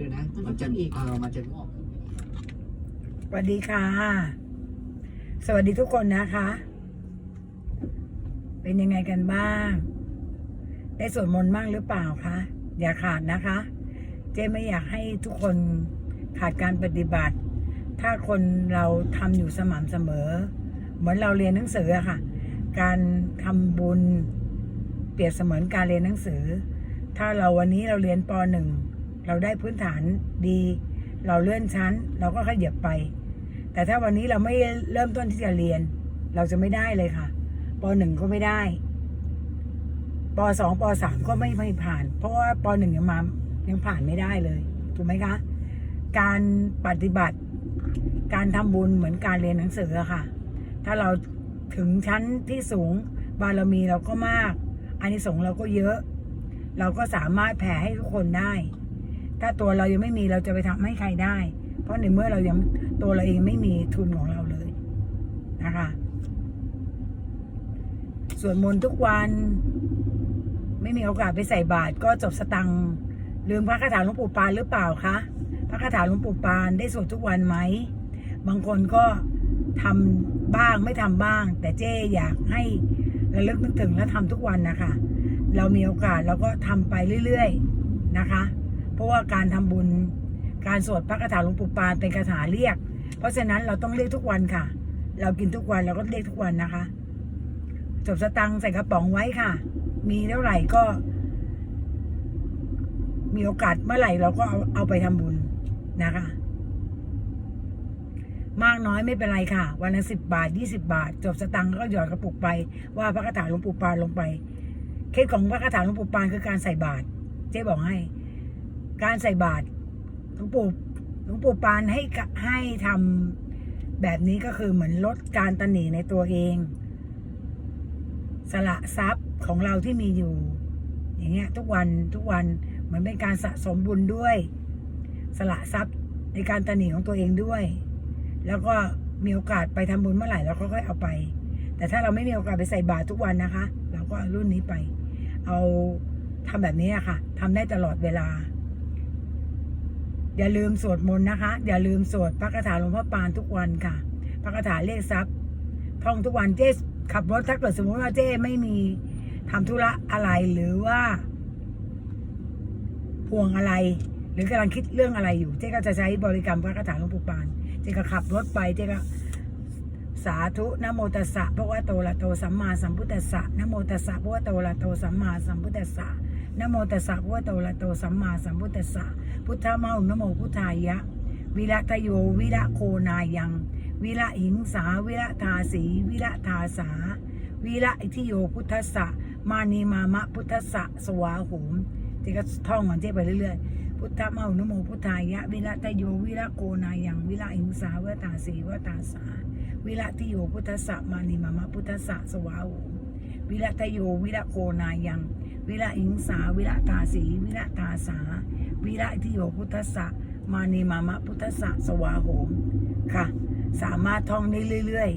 ด้วยนะมันมันจะจะอีกเออมันจะงอกสวัสดีค่ะ สวัสดีทุกคนนะคะ เป็นยังไงกันบ้าง ได้สวดมนต์บ้างหรือเปล่าคะอย่าขาดนะคะ เจ๊ไม่อยากให้ทุกคนขาดการปฏิบัติ ถ้าคนเราทำอยู่สม่ำเสมอ เหมือนเราเรียนหนังสืออะค่ะ การทำบุญเปรียบเสมือนการเรียนหนังสือ ถ้าเราวันนี้เราเรียนปหนึ่ง เราได้พื้นฐานดี เราเลื่อนชั้น เราก็ขยับไป แต่ถ้าวันนี้เราไม่เริ่มต้นที่จะเรียน เราจะไม่ได้เลยค่ะปหนึ่งก็ไม่ได้ปสองปสามก็ไม่ไม่ผ่าน เพราะว่าปหนึ่งยังมายังผ่านไม่ได้เลย ถูกไหมคะ การปฏิบัติ การทำบุญเหมือนการเรียนหนังสือค่ะ ถ้าเราถึงชั้นที่สูงบารมีเราก็มากอานิสงส์เราก็เยอะ เราก็สามารถแผ่ให้ทุกคนได้ ถ้าตัวเรายังไม่มีเราจะไปทำให้ใครได้ เพราะในเมื่อเรายังตัวเราเองไม่มีทุนของเราเลยนะคะส่วนมนต์ทุกวัน ไม่มีโอกาสไปใส่บาตรก็จบสตังค์ลืมพระคาถาหลวงปู่ปานหรือเปล่าคะพระคาถาหลวงปู่ปานได้สวดทุกวันไหมบางคนก็ทำบ้างไม่ทำบ้าง แต่เจ๊อยากให้ระลึกนึกถึงและทำทุกวันนะคะ เรามีโอกาสเราก็ทำไปเรื่อย ๆ นะคะ เพราะว่าการทำบุญ การสวดพระคาถาหลวงปู่ปานเป็นคาถาเรียก เพราะฉะนั้นเราต้องเรียกทุกวันค่ะ เรากินทุกวันเราก็เรียกทุกวันนะคะ จบสตังใส่กระป๋องไว้ค่ะ มีเท่าไหร่ก็ มีโอกาสเมื่อไหร่เราก็เอาเอาไปทำบุญนะคะ มากน้อยไม่เป็นไรค่ะ วันละสิบบาทยี่สิบาท จบสตังก็หยอดกระปุกไป ว่าพระคาถาหลวงปู่ปานลงไปเคล็ดของพระคาถาหลวงปู่ปานคือการใส่บาตรเจ๊บอกให้ การใส่บาตรหลวงปู่หลวงปู่ปานให้ให้ทำแบบนี้ก็คือเหมือนลดการตันหนีในตัวเอง สละทรัพย์ของเราที่มีอยู่ อย่างเงี้ย ทุกวันทุกวันเหมือนเป็นการสะสมบุญด้วย สละทรัพย์ในการตันหนีของตัวเองด้วย แล้วก็มีโอกาสไปทำบุญเมื่อไหร่เราก็ค่อยเอาไป แต่ถ้าเราไม่มีโอกาสไปใส่บาตรทุกวันนะคะ เราก็รุ่นนี้ไป เอาทำแบบนี้อะค่ะทำได้ตลอดเวลา อย่าลืมสวดมนต์นะคะ อย่าลืมสวดพระคาถาหลวงพ่อปานทุกวันค่ะ พระคาถาเลขทรัพย์ท่องทุกวันเจ๊ขับรถถ้าเกิดสมมติว่าเจ๊ไม่มีทำธุระอะไรหรือว่าห่วงอะไร หรือกำลังคิดเรื่องอะไรอยู่ เจ๊ก็จะใช้บริกรรมพระคาถาหลวงปู่ปานเจ๊ก็ขับรถไปเจ๊ก็สาธุนะโมตัสสะพระวะโตอะโตสัมมาสัมพุทธัสสะนะโมตัสสะพระวะโตอะระโตสัมมาสัมพุทธัสสะ นโมตัสสะพระวะโตอะโตสัมมาสัมพุทธัสสะพุทธะมะหุนโมพุทธายะ วิระทะโยวิระโคนายัง วิระหิงสาวิระทาสี วิระทาสา วิระอิทิโยพุทธสะมานีมามะพุทธสะสวาหุมเจ๊ก็ท่องของเจ๊ไปเรื่อยๆ พุทธะมะหุนโมพุทธายะ วิระทะโยวิระโคนายัง วิระหิงสาวิระทาสีวิระทาสา วิระทิโยพุทธสะมานิมามะพุทธสะสวาโหวิระทโยวิระโกนายัง วิระอิงสาวิระตาสีวิระตาสา วิระทิโยพุทธสะมานิมามะพุทธสะสวาโหมค่ะ สามารถท่องได้เรื่อย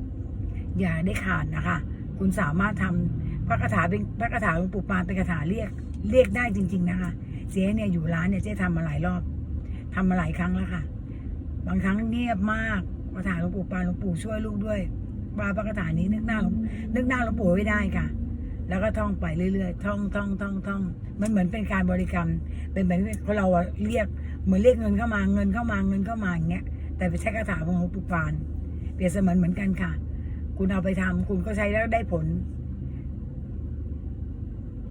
ๆ อย่าได้ขาดนะคะ คุณสามารถทำพระคาถาเป็นพระคาถาหลวงปู่ปานเป็นคาถาเรียกเรียกได้จริง ๆ นะคะ เสียเนี่ยอยู่ร้านเนี่ยเจ๊ทำมาหลายรอบทำมาหลายครั้งแล้วค่ะ บางครั้งเงียบมากคาถาหลวงปู่ปานหลวงปู่ช่วยลูกด้วยบาพระคาถานี้นึกหน้าหลวงนึกหน้าหลวงปู่ไม่ได้ค่ะ แล้วก็ท่องไปเรื่อยๆ ท่องท่องท่องท่องมันเหมือนเป็นการบริกรรม เป็นเหมือนพอเราเรียกเหมือนเรียกเงินเข้ามาเงินเข้ามาเงินเข้ามาอย่างเงี้ย แต่ไปใช้คาถาของหลวงปู่ปานเปรียบเสมือนเหมือนกันค่ะ คุณเอาไปทำคุณก็ใช้แล้วได้ผล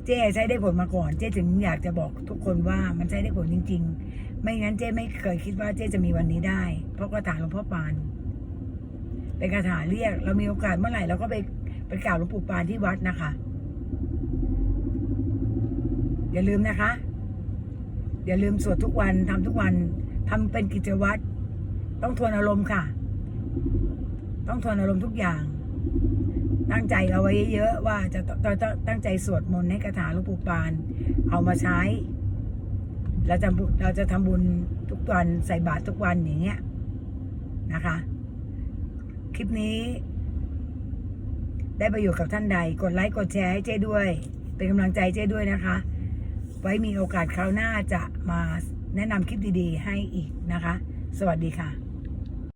เจ๊ใช้ได้ผลมาก่อน เจ๊ถึงอยากจะบอกทุกคนว่ามันใช้ได้ผลจริง ๆ ไม่งั้นเจ๊ไม่เคยคิดว่าเจ๊จะมีวันนี้ได้ เพราะคาถาหลวงพ่อปานเป็นคาถาเรียก เรามีโอกาสเมื่อไหร่เราก็ไปไปกราบหลวงปู่ปานที่วัดนะคะ อย่าลืมนะคะ อย่าลืมสวดทุกวันทำทุกวันทำเป็นกิจวัตร ต้องทวนอารมณ์ค่ะ ต้องทวนอารมณ์ทุกอย่าง ตั้งใจเอาไว้เยอะๆว่าจะต้องตั้งใจสวดมนต์ให้คาถาหลวงปู่ปาน เอามาใช้ เราจะบุเราจะทำบุญทุกวันใส่บาตรทุกวันอย่างเงี้ยนะคะ คลิปนี้ ได้ประโยชน์กับท่านใด กดไลค์กดแชร์ให้เจ้ด้วย เป็นกำลังใจเจ้ด้วยนะคะ ไว้มีโอกาสคราวหน้าจะมาแนะนำคลิปดีๆ ให้อีกนะคะ สวัสดีค่ะ